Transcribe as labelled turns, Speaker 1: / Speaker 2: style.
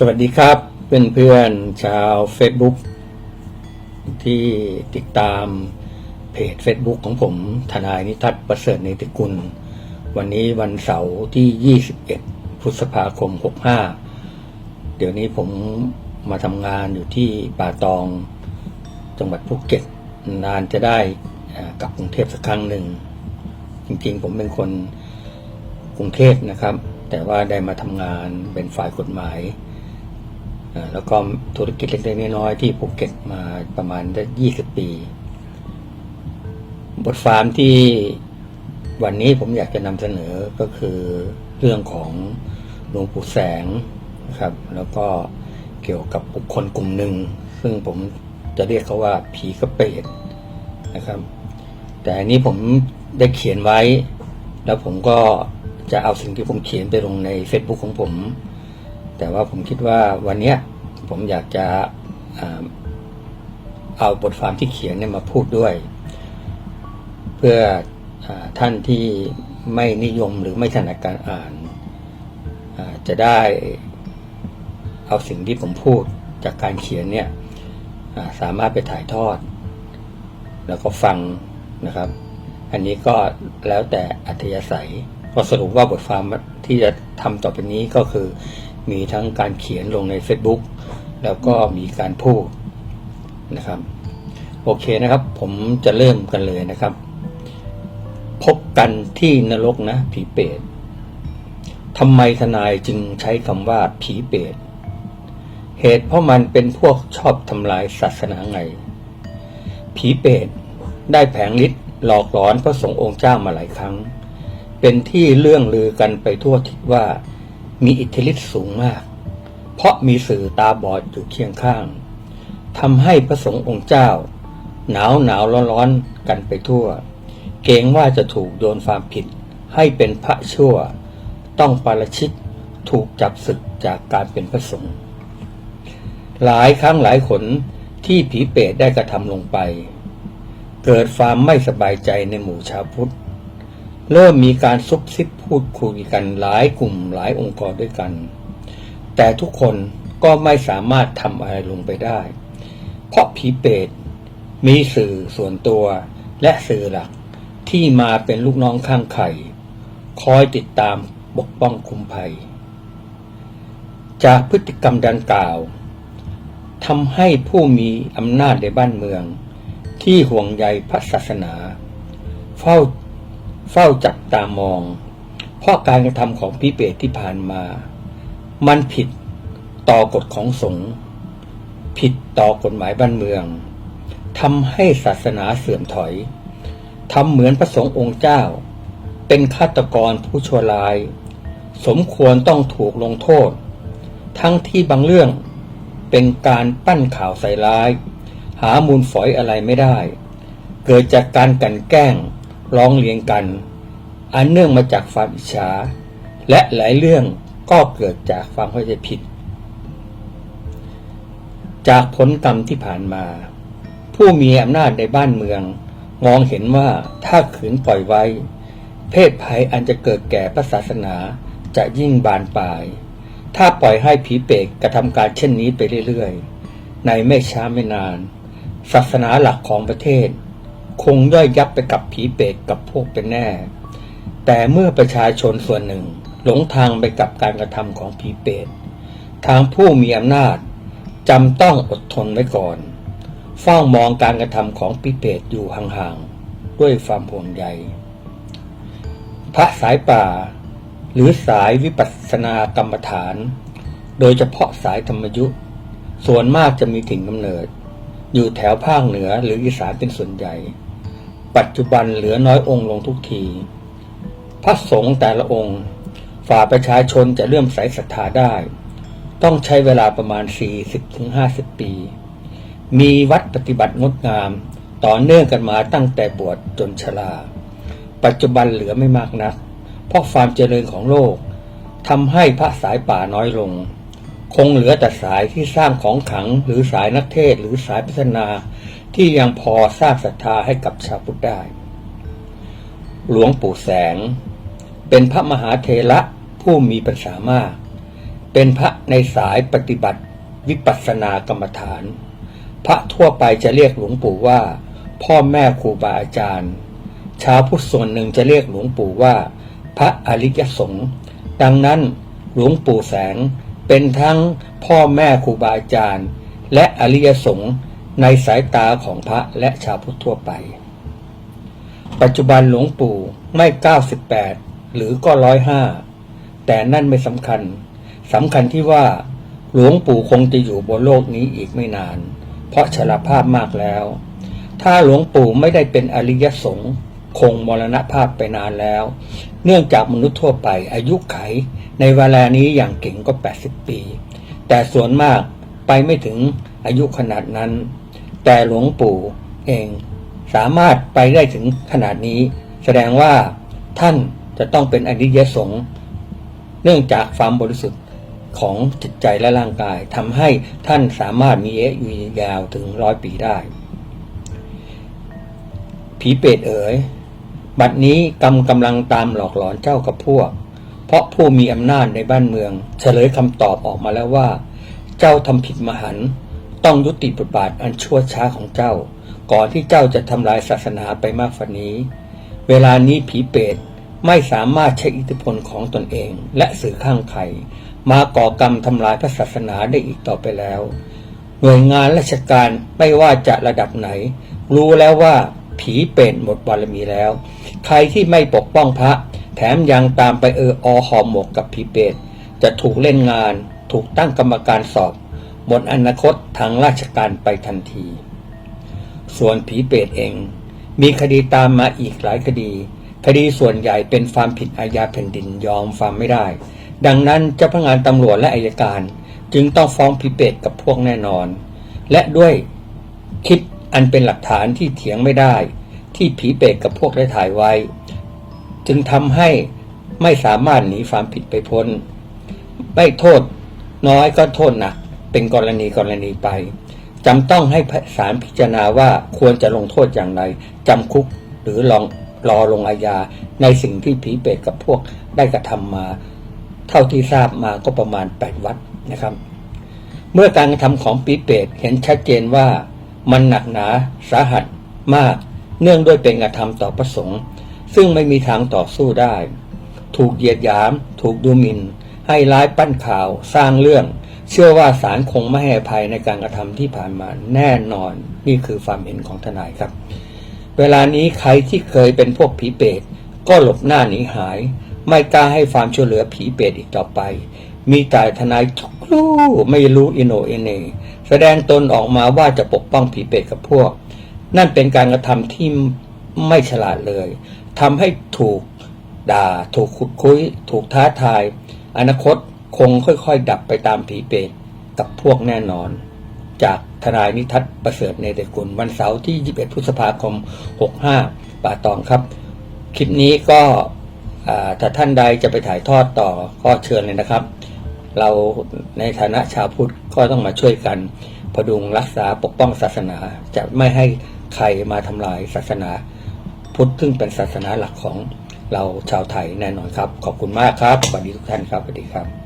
Speaker 1: สวัสดีครับเพื่อนเพื่อนชาว Facebook ที่ติดตามเพจ Facebook ของผมทนายนิทัศน์ประเสริฐในติกุล วันนี้วันเสาร์ที่ 21 พฤษภาคม 65 เดี๋ยวนี้ผมมาทำงานอยู่ที่ป่าตองจังหวัดภูเก็ต นานจะได้กลับกรุงเทพสักครั้งหนึ่ง จริงๆผมเป็นคนกรุงเทพนะครับ แต่ว่าได้มาทำงานเป็นฝ่ายกฎหมาย แล้วก็ธุรกิจเล็กๆน้อยๆที่ภูเก็ตมาประมาณได้ยี่สิบปี บทความที่วันนี้ผมอยากจะนำเสนอก็คือเรื่องของหลวงปู่แสงนะครับ แล้วก็เกี่ยวกับบุคคลกลุ่มหนึ่ง ซึ่งผมจะเรียกเขาว่าผีกระเปรตนะครับ แต่อันนี้ผมได้เขียนไว้ แล้วผมก็จะเอาสิ่งที่ผมเขียนไปลงใน Facebook ของผม แต่ว่าผมคิดว่าวันนี้ผมอยากจะเอาบทความที่เขียนเนี่ยมาพูดด้วย เพื่ออท่านที่ไม่นิยมหรือไม่ถนัดการอ่านจะได้เอาสิ่งที่ผมพูดจากการเขียนเนี่ยสามารถไปถ่ายทอด แล้วก็ฟังนะครับ อันนี้ก็แล้วแต่อัธยาศัยก็สรุปว่าบทความที่จะทำต่อไปนี้ก็คือ มีทั้งการเขียนลงใน Facebook แล้วก็มีการพูดนะครับ โอเคนะครับ ผมจะเริ่มกันเลยนะครับ พบกันที่นรกนะผีเปรตทำไมทนายจึงใช้คำว่าผีเปรตเหตุเพราะมันเป็นพวกชอบทำลายศาสนาไง ผีเปรตได้แผงฤทธิ์หลอกหลอนพระสงฆ์องค์เจ้ามาหลายครั้ง เป็นที่เรื่องลือกันไปทั่วทิศว่า มีอิทธิฤทธิ์สูงมาก เพราะมีสื่อตาบอดอยู่เคียงข้างทำให้พระสงฆ์องค์เจ้า หนาวหนาวร้อนร้อนกันไปทั่ว เกรงว่าจะถูกโยนความผิด ให้เป็นพระชั่ว ต้องปาราชิกถูกจับศึกจากการเป็นพระสงฆ์หลายครั้งหลายขนที่ผีเปรตได้กระทำลงไป เกิดความไม่สบายใจในหมู่ชาวพุทธ เริ่มมีการซุบซิบ พูดคุยกันหลายกลุ่มหลายองค์กรด้วยกัน แต่ทุกคนก็ไม่สามารถทำอะไรลงไปได้ เพราะผีเปรตมีสื่อส่วนตัวและสื่อหลักที่มาเป็นลูกน้องข้างไข่ คอยติดตามปกป้องคุมภัย จากพฤติกรรมดังกล่าวทำให้ผู้มีอำนาจในบ้านเมือง ที่ห่วงใยพระศาสนา เฝ้าเฝ้าจับตามอง ราะการกระทำของพิเปตที่ผ่านมา มันผิดต่อกฎของสงฆ์ผิดต่อกฎหมายบ้านเมืองทำให้ศาสนาเสื่อมถอยทำเหมือนพระสงฆ์องค์เจ้า เป็นฆาตกรผู้ชั่วร้าย สมควรต้องถูกลงโทษ ทั้งที่บางเรื่องเป็นการปั้นข่าวใส่ร้าย หามูลฝอยอะไรไม่ได้ เกิดจากการกันแกล้งร้องเรียนกัน อันเนื่องมาจากความอิจฉา และหลายเรื่องก็เกิดจากความเข้าใจผิด จากผลกรรมที่ผ่านมา ผู้มีอำนาจในบ้านเมือง มองเห็นว่าถ้าขืนปล่อยไว้ เพศภัยอันจะเกิดแก่พระศาสนาจะยิ่งบานปลาย ถ้าปล่อยให้ผีเปรตกระทำการเช่นนี้ไปเรื่อยๆ ในไม่ช้าไม่นาน ศาสนาหลักของประเทศ คงย่อยยับไปกับผีเปรตกับพวกเป็นแน่ แต่เมื่อประชาชนส่วนหนึ่งหลงทางไปกับการกระทำของผีเปรตทางผู้มีอำนาจจำต้องอดทนไว้ก่อนเฝ้ามองการกระทำของผีเปรตอยู่ห่างๆด้วยความห่วงใยพระสายป่า หรือสายวิปัสสนากรรมฐาน โดยเฉพาะสายธรรมยุทธ์ส่วนมากจะมีถิ่นกำเนิด อยู่แถวภาคเหนือหรืออีสานเป็นส่วนใหญ่ ปัจจุบันเหลือน้อยองค์ลงทุกที พระสงฆ์แต่ละองค์ฝ่าประชาชนจะเลื่อมใสศรัทธาได้ ต้องใช้เวลาประมาณ 40-50 ปี มีวัดปฏิบัติงดงาม ต่อเนื่องกันมาตั้งแต่บวชจนชรา ปัจจุบันเหลือไม่มากนัก เพราะความเจริญของโลกทำให้พระสายป่าน้อยลง คงเหลือแต่สายที่สร้างของขลังหรือสายนักเทศหรือสายพัฒนาที่ยังพอสร้างศรัทธาให้กับชาวพุทธได้ หลวงปู่แสง เป็นพระมหาเทระผู้มีปัญญามาก เป็นพระในสายปฏิบัติวิปัสสนากรรมฐาน พระทั่วไปจะเรียกหลวงปู่ว่า พ่อแม่ครูบาอาจารย์ ชาวพุทธส่วนหนึ่งจะเรียกหลวงปู่ว่า พระอริยสงฆ์ดังนั้นหลวงปู่แสงเป็นทั้งพ่อแม่ครูบาอาจารย์ และอริยสงฆ์ในสายตาของพระและชาวพุทธทั่วไป ปัจจุบันหลวงปู่ไม่ 98 หรือก็ร้อยห้าแต่นั่นไม่สำคัญสำคัญที่ว่า หลวงปู่คงจะอยู่บนโลกนี้อีกไม่นาน เพราะชราภาพมากแล้ว ถ้าหลวงปู่ไม่ได้เป็นอริยสงฆ์คงมรณภาพไปนานแล้ว เนื่องจากมนุษย์ทั่วไปอายุไข ในเวลานี้อย่างเก่งก็ 80 ปี แต่ส่วนมากไปไม่ถึงอายุขนาดนั้น แต่หลวงปู่เองสามารถไปได้ถึงขนาดนี้ แสดงว่าท่าน จะต้องเป็นอริยสงฆ์เนื่องจากความบริสุทธิ์ของจิตใจและร่างกายทำให้ท่านสามารถมีอายุยืนยาวถึงร้อยปีได้ ผีเปรตเอ๋ย บัดนี้กรรมกำลังตามหลอกหลอนเจ้ากับพวก เพราะผู้มีอำนาจในบ้านเมือง เฉลยคำตอบออกมาแล้วว่า เจ้าทำผิดมหันต์ต้องยุติบทบาทอันชั่วช้าของเจ้า ก่อนที่เจ้าจะทำลายศาสนาไปมากกว่านี้ เวลานี้ผีเปรต ไม่สามารถใช้อิทธิพลของตนเอง และสื่อข้างใครมาก่อกรรมทำลายพระศาสนาได้อีกต่อไปแล้ว หน่วยงานราชการไม่ว่าจะระดับไหน รู้แล้วว่าผีเปรตหมดบารมีแล้ว ใครที่ไม่ปกป้องพระ แถมยังตามไปเอออหอมหมกกับผีเปรตจะถูกเล่นงาน ถูกตั้งกรรมการสอบ หมดอนาคตทางราชการไปทันที ส่วนผีเปรตเอง มีคดีตามมาอีกหลายคดี คดีส่วนใหญ่เป็นความผิดอาญาแผ่นดินยอมความไม่ได้ ดังนั้นเจ้าพนักงานตำรวจและอายการ จึงต้องฟ้องผีเปตกับพวกแน่นอน และด้วยคลิปอันเป็นหลักฐานที่เถียงไม่ได้ ที่ผีเปรตกับพวกได้ถ่ายไว้ จึงทำให้ไม่สามารถหนีความผิดไปพ้น ไม่โทษน้อยก็โทษหนักเป็นกรณีกรณีไปจำต้องให้ศาลพิจารณาว่าควรจะลงโทษอย่างไรจำคุกหรือลอง รอลงอาญาในสิ่งที่ผีเปรตกับพวกได้กระทำมา เท่าที่ทราบมาก็ประมาณ 8 วัดนะครับ เมื่อการกระทำของปีเปรตเห็นชัดเจนว่ามันหนักหนาสาหัสมาก เนื่องด้วยเป็นกระทำต่อประสงค์ซึ่งไม่มีทางต่อสู้ได้ ถูกเหยียดหยาม ถูกดูหมิน่นให้ร้ายปั้นข่าวสร้างเรื่อง เชื่อว่าศาลคงไม่ให้อภัยในการกระทำที่ผ่านมาแน่นอนนี่คือความเห็นของทนายครับ เวลานี้ใครที่เคยเป็นพวกผีเปรตก็หลบหน้าหนีหาย ไม่กล้าให้ความช่วยเหลือผีเปรตอีกต่อไป มีแต่ทนายทุกรู้ไม่รู้อินโนเอเนแสดงตนออกมาว่าจะปกป้องผีเปรตกับพวก นั่นเป็นการกระทำที่ไม่ฉลาดเลยทำให้ถูกด่า ถูกขุดคุย ถูกท้าทาย อนาคตคงค่อยๆ ดับไปตามผีเปรตกับพวกแน่นอน จากทนายนิทัศน์ประเสริฐในเดกุลวันเสาร์ที่ 21 พฤษภาคม 65 ป่าตองครับ คลิปนี้ก็ถ้าท่านใดจะไปถ่ายทอดต่อก็เชิญเลยนะครับ เราในฐานะชาวพุทธก็ต้องมาช่วยกันพดุงรักษาปกป้องศาสนา จะไม่ให้ใครมาทำลายศาสนา พุทธซึ่งเป็นศาสนาหลักของเราชาวไทยแน่นอนครับ ขอบคุณมากครับสวัสดีทุกท่านครับสวัสดีครับ